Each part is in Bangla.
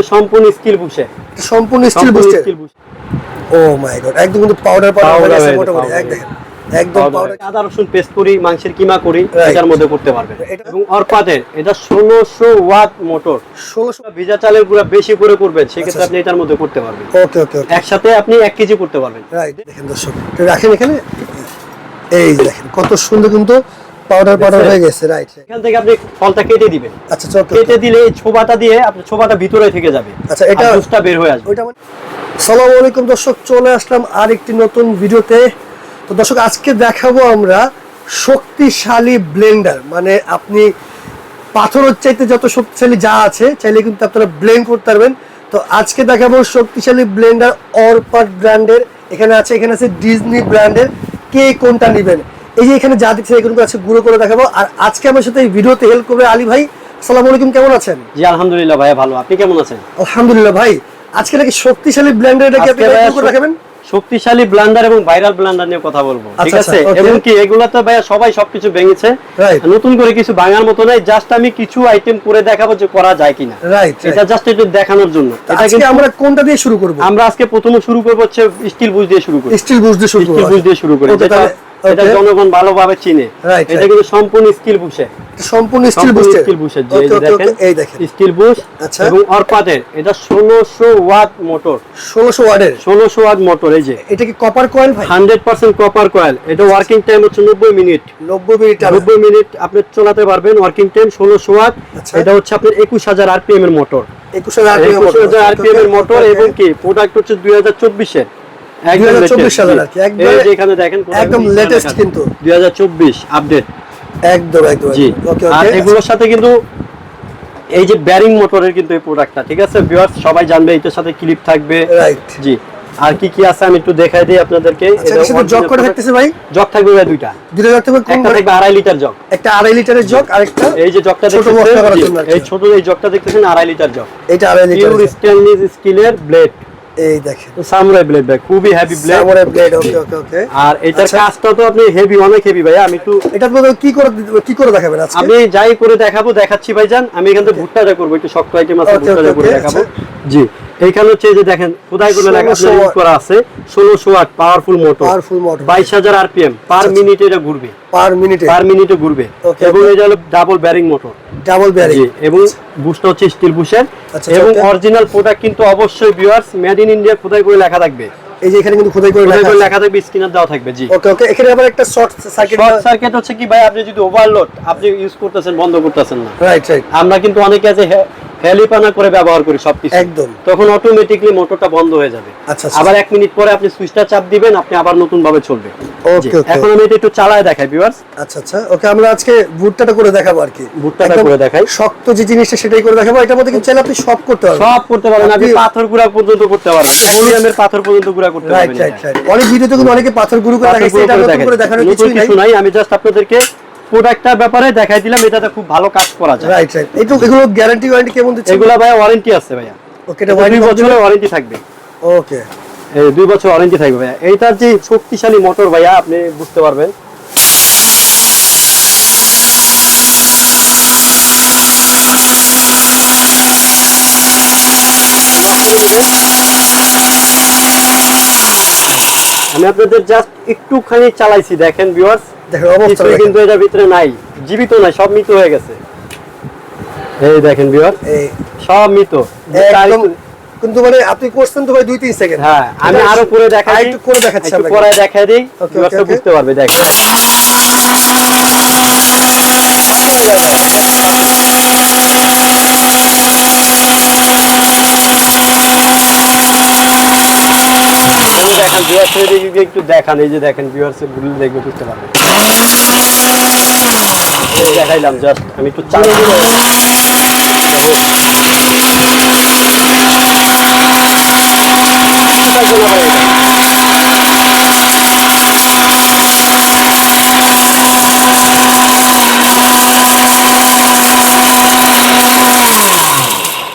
কিন্তু সম্পূর্ণ স্কিল বুশে সম্পূর্ণ steel bush oh my god একদম কিন্তু পাউডার পাউডার হয়ে মোটামুটি। powder একদম পাউডার আদা রসুন পেস্ট করি মাংসের কিমা করি এটার মধ্যে করতে পারবেন। এটা- এবং অরপাতের এটা ষোলোশো ওয়াট মোটর। ষোলোশো ভিজা চালের গুঁড়া বেশি করে করবেন সেক্ষেত্রে আচ্ছা। আপনি এটার মধ্যে করতে পারবেন। ওকে ওকে একসাথে আপনি এক কেজি করতে পারবেন। রাইট দেখেন দর্শক রাখেন এখানে। এই দেখেন কত সুন্দর কিন্তু পাউডার পাউডার হয়ে গেছে রাইট এখান থেকে আপনি ফলটা কেটে দিবেন। আচ্ছা কেটে দিলে এই ছোবাটা দিয়ে আপনার ছোবাটা ভিতরে থেকে যাবে। আচ্ছা, এটা- জুসটা বের হয়ে আসবে। ওইটা মানে সালাম আলাইকুম দর্শক চলে আসলাম আর একটি নতুন ভিডিওতে। তো দর্শক আজকে দেখাবো আমরা শক্তিশালী ব্লেন্ডার। মানে আপনি পাথরের চাইতে যত শক্তিশালী যা আছে চাইলে কিন্তু আপনারা ব্লেন্ড করতে পারবেন। তো আজকে দেখাবো শক্তিশালী ব্লেন্ডার অরপাট ব্র্যান্ডের। এখানে আছে এখানে আছে ডিজনি ব্র্যান্ডের। কে কোনটা নেবেন? এই যে এখানে যা দিচ্ছে এগুলো আছে গুঁড়ো করে দেখাবো। আর আজকে আমার সাথে এই ভিডিওতে হেল্প করবে আলী ভাই। আসসালামু আলাইকুম কেমন আছেন? জি আলহামদুলিল্লাহ ভাইয়া ভালো। আপনি কেমন আছেন? আলহামদুলিল্লাহ ভাই আজকে নাকি শক্তিশালী ব্লেন্ডার এটা কি আপনি করে দেখাবেন? শক্তিশালী ব্লান্ডার এবং ভাইরাল ব্লান্ডার নিয়ে কথা বলব ঠিক আচ্ছা, আছে? আচ্ছা, এবং কি এগুলা তো ভাইয়া সবাই সবকিছু ভেঙেছে। নতুন করে কিছু ভাঙার মতো নাই জাস্ট আমি কিছু আইটেম করে দেখাবো যে করা যায় কিনা। এটা জাস্ট একটু দেখানোর জন্য। এটা কিন্তু আমরা কোনটা দিয়ে শুরু করব? আমরা আজকে প্রথমে শুরু করব হচ্ছে স্টিল বুঝ দিয়ে শুরু করি। স্টিল বুশ দিয়ে শুরু স্টিল করব বুঝ দিয়ে শুরু করি। Okay, যেটা তাহলে- এটা জনগণ ভালোভাবে চিনে। এটা কিন্তু সম্পূর্ণ স্কিল সম্পূর্ণ স্টিল বুশ। স্টিল বুশের যে দেখেন এই দেখেন। স্টিল বুশ আচ্ছা। এবং অরপাতের এটা ষোলোশো ওয়াট মোটর। 1600 ওয়াটের? ষোলোশো ওয়াট মোটর এই যে। এটা কি কপার কয়েল ভাই? হান্ড্রেড পার্সেন্ট কপার কয়েল এটা ওয়ার্কিং টাইম হচ্ছে নব্বই মিনিট। 90 মিনিট টানা। নব্বই মিনিট আপনি চালাতে পারবেন ওয়ার্কিং টাইম ষোলোশো ওয়াট। আচ্ছা। এটা হচ্ছে আপনার একুশ হাজার আরপিএম এর মোটর 21000 RPM একুশ মোটর। হাজার আরপিএম এর মোটর এবং কি? প্রোডাক্ট হচ্ছে দুই হাজার চব্বিশের। 2024 সালের আর কি, একবারে- এই যে এখানে দেখেন একদম latest কিন্তু। দুই হাজার চব্বিশ আপডেট একদম একদম জি। ওকে আর এগুলোর সাথে কিন্তু এই যে ব্যারিং মোটরের কিন্তু এই প্রোডাক্টটা ঠিক আছে? ভিউয়ার্স সবাই জানবে এটার সাথে ক্লিপ থাকবে। রাইট জি। আর কি কি আছে আমি একটু দেখাই দিই আপনাদেরকে। আচ্ছা জগ করে থাকতেছে ভাই? জগ থাকবে ভাই দুইটা। দুটো জগ থাকবে কোন একটা থাকবে আড়াই লিটার জগ একটা আড়াই লিটারের জগ আরেকটা এই যে জগটা ছোট দেখতেছেন আর। এই ছোট এই জগটা দেখতেছেন আড়াই লিটার জগ এটা আড়াই লিটার স্টেনলেস স্টিলের ব্লেড এই দেখেন। সামুরাই ব্লেড ভাই খুবই হেভি ব্লেড সামরে ব্লেড ওকে ওকে ওকে আর এটার আচ্ছা। কাজটা তো আপনি হেভি অনেক হেভি ভাই আমি একটু এটা আপনাদের কি করে কি করে দেখাবেন আজকে? আমি যাই করে দেখাবো দেখাচ্ছি ভাইজান। আমি এখান থেকে ভুট্টাটা করব একটু শক্ত আইটেম আছে ভুট্টাটা করে দেখাবো। জি এইখানে হচ্ছে যে দেখেন খোদাই করে লেখা 1600 ইউজ করা আছে। ষোলোশো watt powerful motor powerful motor বাইশ হাজার আরপিএম পার। মিনিটে এটা ঘুরবে। পার মিনিটে পার মিনিটে ঘুরবে। এবং. এটা হলো double bearing motor double bearing এবং বুশটা হচ্ছে স্টিল বুশের। আচ্ছা, এবং আচ্ছা। অরিজিনাল প্রোডাক্ট কিন্তু অবশ্যই ভিউয়ার্স মেড ইন ইন্ডিয়া খোদাই করে লেখা থাকবে? এই যে এখানে কিন্তু খোদাই করে লেখা লেখা থাকবে স্ক্রিনার দেওয়া থাকবে জি। ওকে ওকে এখানে আবার একটা শর্ট সার্কিট শর্ট সার্কিট হচ্ছে কি ভাই আপনি যদি ওভারলোড আপনি ইউজ করতেছেন বন্ধ করতেছেন না। রাইট রাইট আমরা কিন্তু অনেকে আছে হেলিপানা করে ব্যবহার করি সবকিছু। একদম। তখন অটোমেটিকলি মোটরটা বন্ধ হয়ে যাবে। আচ্ছা, আচ্ছা। আবার এক মিনিট পরে আপনি সুইচটা চাপ দিবেন আপনি আবার নতুন ভাবে চলবে এখন আমি এটা একটু চালায় দেখাই ভিউয়ার্স আচ্ছা আচ্ছা। ওকে আমরা আজকে ভুট্টাটা করে দেখাবো আর কি। ভুট্টাটা করে দেখাই। শক্ত যে জিনিসটা সেটাই করে দেখাবো। এটার মধ্যে কিন্তু চাইলে আপনি সব করতে পারবেন। সব করতে পারবেন আপনি পাথর গুঁড়া পর্যন্ত করতে পারবেন। পাথর পর্যন্ত গুঁড়া করতে পারবেন। রাইট এটা। রাইট অনেক ভিডিওতে কিন্তু অনেকে পাথর গুরু করে দেখাইছে এটা করে। দেখানোর কিছু নাই। আমি জাস্ট আপনাদেরকে প্রোডাক্টটার ব্যাপারে দেখাই দিলাম এটাতে খুব ভালো কাজ করা যায়। রাইট রাইট এইটু এগুলো গ্যারান্টি ওয়ারেন্টি কেমন দিচ্ছে? এগুলা ভাই ওয়ারেন্টি আছে ভাইয়া। ওকে এটা এটা দুই ওয়ারেন্টি বছরের ওয়ারেন্টি থাকবে। ওকে এই দুই বছর ওয়ারেন্টি থাকবে ভাইয়া। এইটার যে শক্তিশালী মোটর ভাইয়া আপনি বুঝতে পারবেন। আমি আপনাদের জাস্ট একটুখানি চালাইছি দেখেন ভিউয়ার্স দেখেন অবস্থা কিন্তু এটার ভিতরে নাই জীবিত নাই সব মৃত হয়ে গেছে। এই দেখেন বিয়ার সব মৃত। একদম কিন্তু মানে আপনি করছেন তো ভাই দুই তিন সেকেন্ড হ্যাঁ আমি আরও করে দেখাই। একটু করে দেখাচ্ছি একটু আপনাকে। পরে দেখাই দিই. বুঝতে পারবে দেখেন। একটু দেখান এই যে দেখেন ভিউয়ার্সগুলো দেখবে বুঝতে পারবে দেখাইলাম জাস্ট আমি একটু চালাই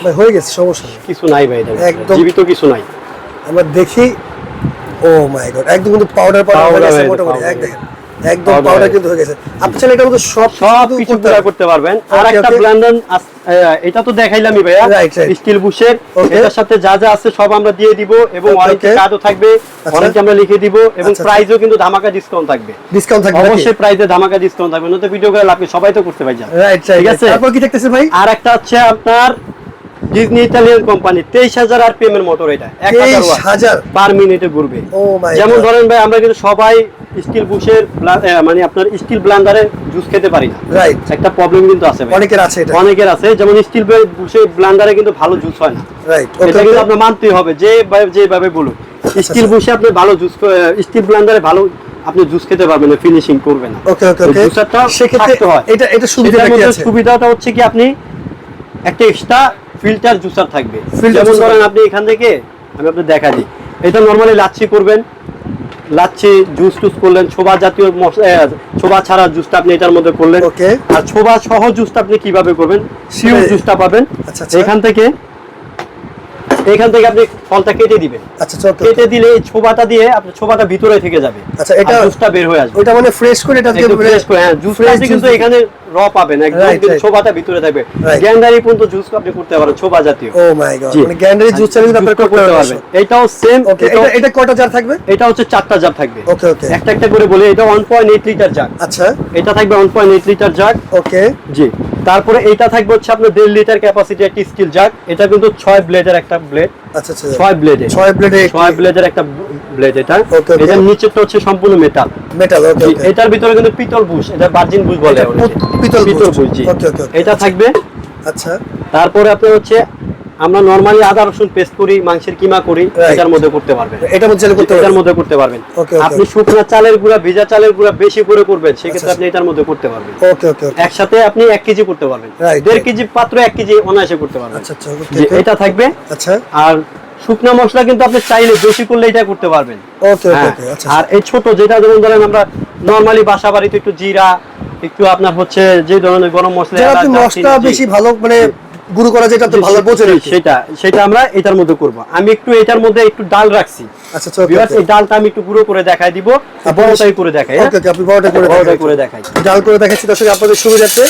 ভাই হয়ে গেছে সমস্যা কিছু নাই ভাই একদম- জীবিত কিছু নাই। আমরা দেখি ও মাই গড একদম কিন্তু পাউডার পাউডার হয়ে গেছে মোটামুটি powder এক দেখেন একদম পাউডার কিন্তু হয়ে গেছে। আপনি চাইলে এটার মধ্যে সব সব কিছু করতে পারবেন। আর একটা. এটা তো দেখাইলামই ভাইয়া. স্টিল বুশের এটার সাথে যা যা আছে সব আমরা দিয়ে দিব এবং ওয়ারেন্টি কার্ডও থাকবে। আচ্ছা। ওয়ারেন্টি আমরা লিখে দিব এবং আচ্ছা, আচ্ছা। প্রাইসও কিন্তু ধামাকা ডিসকাউন্ট থাকবে। ডিসকাউন্ট থাকবে অবশ্যই প্রাইসে ধামাকা ডিসকাউন্ট থাকবে। নয়তো ভিডিও করে লাভ সবাই তো করতে রাইট রাইট ঠিক আছে? তারপর কি দেখতেছেন ভাই? আর একটা হচ্ছে আপনার ডিজনি ইতালিয়ান কোম্পানি তেইশ হাজার আর এর মোটর এটা হাজার তেইশ হাজার? পার মিনিটে ঘুরবে। Oh যেমন ধরেন ভাই আমরা কিন্তু সবাই স্টিল বুশের মানে আপনার স্টিল ব্লান্ডারে জুস খেতে পারি না। রাইট একটা প্রবলেম কিন্তু আছে অনেকের আছে এটা। অনেকের আছে যেমন স্টিল বুশে ব্লান্ডারে কিন্তু ভালো জুস হয় না। রাইট এটা কিন্তু আপনার মানতেই হবে যে যেভাবে বলুন স্টিল। বুশে আপনি ভালো জুস স্টিল ব্লান্ডারে ভালো আপনি জুস খেতে পারবেন না ফিনিশিং করবে না। ওকে ওকে ওকে জুসারটা সেক্ষেত্রে এটা এটা সুবিধাটা সেটার কি আছে? সুবিধাটা হচ্ছে কি আপনি একটা এক্সট্রা ফিল্টার জুসার থাকবে। যেমন ধরেন আপনি এখান থেকে আমি আপনাকে দেখা দিই। এটা নরমালি লাচ্ছি করবেন। লাচ্ছি জুস টুস করলেন ছোবা জাতীয় ছোবা ছাড়া জুসটা আপনি এটার মধ্যে করলেন। ওকে। আর ছোবা সহ জুসটা আপনি কীভাবে করবেন? শিউর সেটাই। জুসটা পাবেন। আচ্ছা, আচ্ছা। এখান থেকে এখান থেকে আপনি ফলটা কেটে দিবেন। আচ্ছা কেটে দিলে এই ছোবাটা দিয়ে আপনার ছোবাটা ভিতরে থেকে যাবে। আচ্ছা, এটা- জুসটা বের হয়ে আসবে। ওইটা মানে ফ্রেশ করে এটা একদম fresh করে, হ্যাঁ, fresh আপনি কিন্তু এখানে র পাবেন একদম ছোবাটা ভিতরে থাকবে। গ্যান্ডারি পর্যন্ত জুস আপনি করতে পারেন ছোবা জাতীয়। ও মাই গড মানে গ্যান্ডারি জুস চাইলে আপনারা Juice করতে পারবেন। এটাও সেম ওকে এটা এটা কয়টা জার থাকবে? এটা হচ্ছে চারটা জার থাকবে। ওকে ওকে একটা একটা করে বলি এটা one point eight litre jug আচ্ছা। এটা থাকবে one point eight litre jug okay জি। তারপরে এটা থাকবে হচ্ছে আপনার দেড় লিটার ক্যাপাসিটি একটা স্টিল জাগ এটা কিন্তু ছয় ব্লেডের একটা ব্লেড আচ্ছা আচ্ছা ছয় ব্লেডে ছয় ব্লেডে ছয় ব্লেডের একটা ব্লেড এটা। এটার নিচেরটা হচ্ছে সম্পূর্ণ মেটাল মেটাল এটার ভিতরে কিন্তু পিতল বুশ এটা বার্জিন বুশ বলে পিতল বুশ। পিতল বুশ. এটা থাকবে। আচ্ছা। তারপরে আপনার হচ্ছে আমরা নরমালি আদা রসুন পেস্ট করি মাংসের কিমা করি. এটার মধ্যে করতে পারবেন। এটা মধ্যে করতে এটার মধ্যে করতে পারবেন. আপনি শুকনো চালের গুঁড়া ভেজা চালের গুঁড়া বেশি করে করবেন সেক্ষেত্রে আচ্ছা, আপনি এটার মধ্যে করতে পারবেন। ওকে ওকে একসাথে আপনি এক কেজি করতে পারবেন। দেড় কেজি পাত্র এক কেজি অনায়াসে করতে পারবেন। আচ্ছা আচ্ছা এটা থাকবে আচ্ছা। আর শুকনা মশলা কিন্তু আপনি চাইলে বেশি করলে এটা করতে পারবেন। ওকে ওকে হ্যাঁ, আচ্ছা আর এই ছোট যেটা যেমন ধরেন আমরা নরমালি বাসা বাড়িতে একটু জিরা একটু আপনার হচ্ছে যে ধরনের গরম মশলা মশলা বেশি ভালো মানে গুরু করা যেটা জি, ভালো কি। সেটা সেটা আমরা এটার মধ্যে করব। আমি একটু এটার মধ্যে একটু ডাল রাখছি। আচ্ছা আচ্ছা এই ডালটা আমি একটু গুঁড়ো করে দেখাই দিব বড়টাই করে দেখাই হ্যাঁ? ওকে ওকে আপনি বড়টা করে বড়টাই দেখান। করে দেখাই। ডাল করে দেখাচ্ছি দর্শক আপনাদের সুবিধার্থে।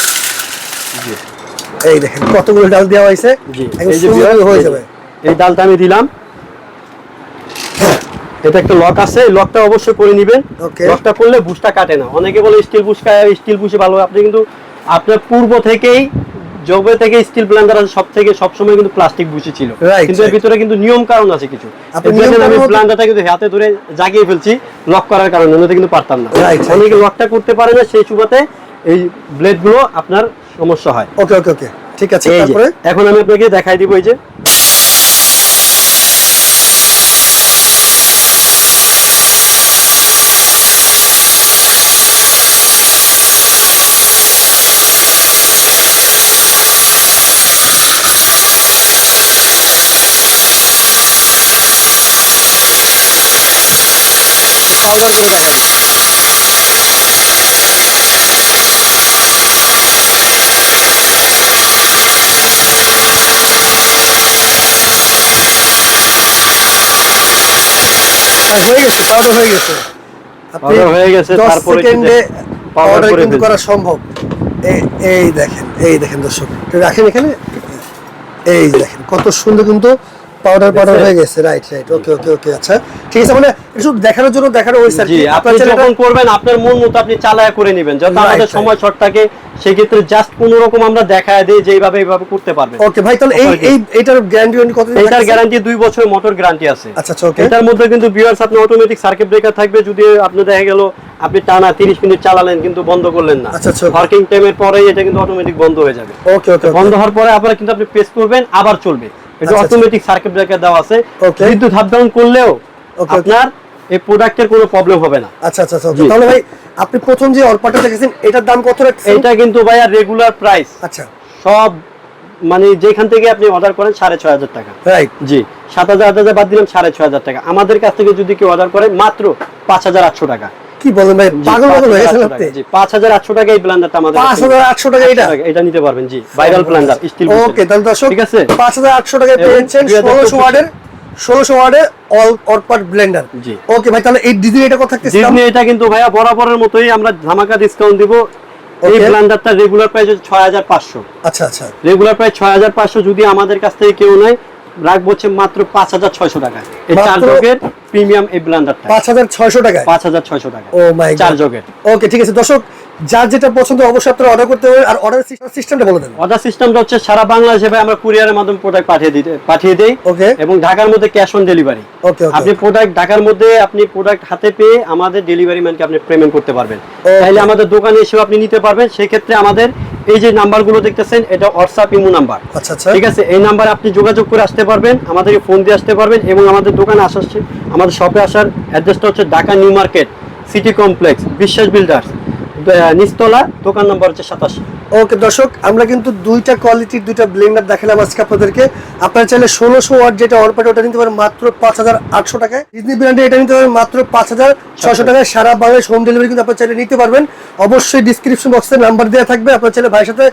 এই দেখেন কতগুলো ডাল দেওয়া হয়েছে। জি এই যে হয়ে যাবে। এই ডালটা আমি দিলাম। এটা একটা লক আছে লকটা অবশ্যই করে নেবেন. লকটা করলে বুশটা কাটে না। অনেকে বলে স্টিল বুশ স্টিল বুশে ভালো। আপনি কিন্তু আপনার পূর্ব থেকেই জবে থেকে স্টিল প্ল্যান্টার আছে সব থেকে সবসময় কিন্তু প্লাস্টিক ছিল। কিন্তু এর ভিতরে কিন্তু নিয়ম কারণ আছে কিছু। আমি প্ল্যান্টারটা কিন্তু হাতে ধরে জাগিয়ে ফেলছি লক করার কারণে নয়তো কিন্তু পারতাম না. অনেকে লকটা করতে পারে না সেই সুবাদে এই ব্লেডগুলো আপনার সমস্যা হয়। ওকে ওকে ওকে ঠিক আছে এখন আমি আপনাকে দেখাই দিব এই যে। পাউডার করে দেখান হ্যাঁ, হয়ে গেছে পাউডার হয়ে গেছে। আপনি হয়ে গেছে, তারপরে সেকেন্ডে কিন্তু করা সম্ভব। এই এই দেখেন এই দেখেন দর্শক রাখেন এখানে। এই দেখেন কত সুন্দর কিন্তু পাউডার পাউডার হয়ে গেছে রাইট রাইট ওকে ওকে ওকে আচ্ছা। ঠিক আছে মানে শুধু দেখানোর জন্য দেখানো হয়েছে আর আপনি যখন করবেন আপনার মন মতো আপনি চালায়া করে নেবেন। যত আমাদের সময় শর্ট থাকে সেক্ষেত্রে জাস্ট কোন রকম আমরা দেখায় দিই যে এইভাবে এইভাবে করতে পারবেন। ওকে ভাই তাহলে এই এই এটার গ্যারান্টি কত এটার গ্যারান্টি দুই বছর মোটর গ্যারান্টি আছে। আচ্ছা আচ্ছা ওকে এটার মধ্যে কিন্তু ভিউয়ার্স আপনি অটোমেটিক সার্কিট ব্রেকার থাকবে যদি আপনি দেখা গেল আপনি টানা 30 মিনিট চালালেন কিন্তু বন্ধ করলেন না। আচ্ছা, আচ্ছা, টাইমের পরেই এটা কিন্তু অটোমেটিক বন্ধ হয়ে যাবে। ওকে ওকে বন্ধ হওয়ার পরে আপনারা কিন্তু আপনি প্রেস করবেন আবার চলবে। এটা আচ্ছা, অটোমেটিক সার্কিট ব্রেকার দেওয়া আছে। বিদ্যুৎ ডাউন করলেও আপনার এই প্রোডাক্টের কোনো প্রবলেম হবে না। আচ্ছা আচ্ছা আচ্ছা তাহলে ভাই আপনি প্রথম যে দেখেছেন এটার দাম কত রাখছেন? এটা কিন্তু ভাইয়া রেগুলার প্রাইস আচ্ছা। সব মানে যেখান থেকে আপনি অর্ডার করেন সাড়ে ছয় হাজার টাকা। রাইট জি সাত হাজার আট হাজার বাদ দিলাম সাড়ে ছয় হাজার টাকা। আমাদের কাছ থেকে যদি কেউ অর্ডার করে মাত্র পাঁচ হাজার আটশো টাকা। কি বলেন ভাই? পাগল পাগল হয়ে গেছেন আপনি? জি পাঁচ হাজার আটশো টাকা এই ব্লেন্ডারটা আমাদের পাঁচ হাজার আটশো টাকা এটা? এটা নিতে পারবেন জি ভাইরাল ব্লেন্ডার স্টিল ওকে তাহলে দর্শক ঠিক আছে? পাঁচ হাজার আটশো টাকায় পেয়েছেন 2025 ষোলোশো ওয়ার্ডের ষোলোশো অল অরপাট ব্লেন্ডার জি। ওকে ভাই তাহলে এই ডিজনি এটা থাকতেছে ডিজনি এটা কিন্তু ভাইয়া বরাবরের মতোই আমরা ধামাকা ডিসকাউন্ট দিব। এই. ব্লেন্ডারটা রেগুলার প্রাইস হচ্ছে ছয় হাজার পাঁচশো। আচ্ছা আচ্ছা। রেগুলার প্রাইস ছয় হাজার পাঁচশো যদি আমাদের কাছ থেকে কেউ নেয় রাখব হচ্ছে মাত্র পাঁচ হাজার ছয়শো টাকা। এই চার জগের প্রিমিয়াম এই ব্লেন্ডারটা পাঁচ হাজার ছয়শো টাকায়? পাঁচ হাজার ছয়শো টাকা। ও মাই চার জগের। ওকে ঠিক আছে। দর্শক যার যেটা পছন্দ অবশ্যই আপনারা অর্ডার করতে হবে আর অর্ডার সিস্টেমটা বলে দেন। অর্ডার সিস্টেমটা হচ্ছে সারা বাংলাদেশে ভাই আমরা কুরিয়ারের মাধ্যমে প্রোডাক্ট পাঠিয়ে দিতে পাঠিয়ে দেই। Okay. এবং ঢাকার মধ্যে cash on delivery okay okay আপনি প্রোডাক্ট ঢাকার মধ্যে আপনি প্রোডাক্ট হাতে পেয়ে আমাদের ডেলিভারি ম্যানকে আপনি পেমেন্ট করতে পারবেন। তাহলে আমাদের দোকানে এসেও আপনি নিতে পারবেন। সেই ক্ষেত্রে আমাদের এই যে নাম্বারগুলো দেখতেছেন এটা হোয়াটসঅ্যাপ ইমো নাম্বার। আচ্ছা আচ্ছা। ঠিক আছে? এই নাম্বারে আপনি যোগাযোগ করে আসতে পারবেন আমাদেরকে ফোন দিয়ে আসতে পারবেন এবং আমাদের দোকানে আসার আমাদের শপে আসার অ্যাড্রেসটা হচ্ছে Dhaka new market city complex Biswas builders নিস্তলা দোকান নম্বর হচ্ছে সাতাশি। ওকে দর্শক আমরা কিন্তু দুইটা কোয়ালিটির দুইটা ব্লেন্ডার দেখালাম আজকে আপনাদেরকে। আপনারা চাইলে ষোলোশো ওয়াট যেটা অরপাট ওটা নিতে পারেন মাত্র পাঁচ হাজার আটশো টাকায়। ডিজনি ব্র্যান্ডে এটা নিতে পারেন মাত্র পাঁচ হাজার ছশো টাকায়। সারা বাংলাদেশ হোম ডেলিভারি কিন্তু আপনারা চাইলে নিতে পারবেন। অবশ্যই ডিসক্রিপশন বক্সে নাম্বার দেওয়া থাকবে। আপনারা চাইলে ভাইয়ের সাথে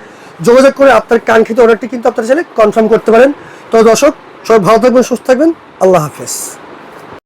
যোগাযোগ করে আপনার কাঙ্ক্ষিত অর্ডারটি কিন্তু আপনারা চাইলে কনফার্ম করতে পারেন। তো দর্শক সবাই ভালো থাকবেন সুস্থ থাকবেন। আল্লাহ হাফেজ।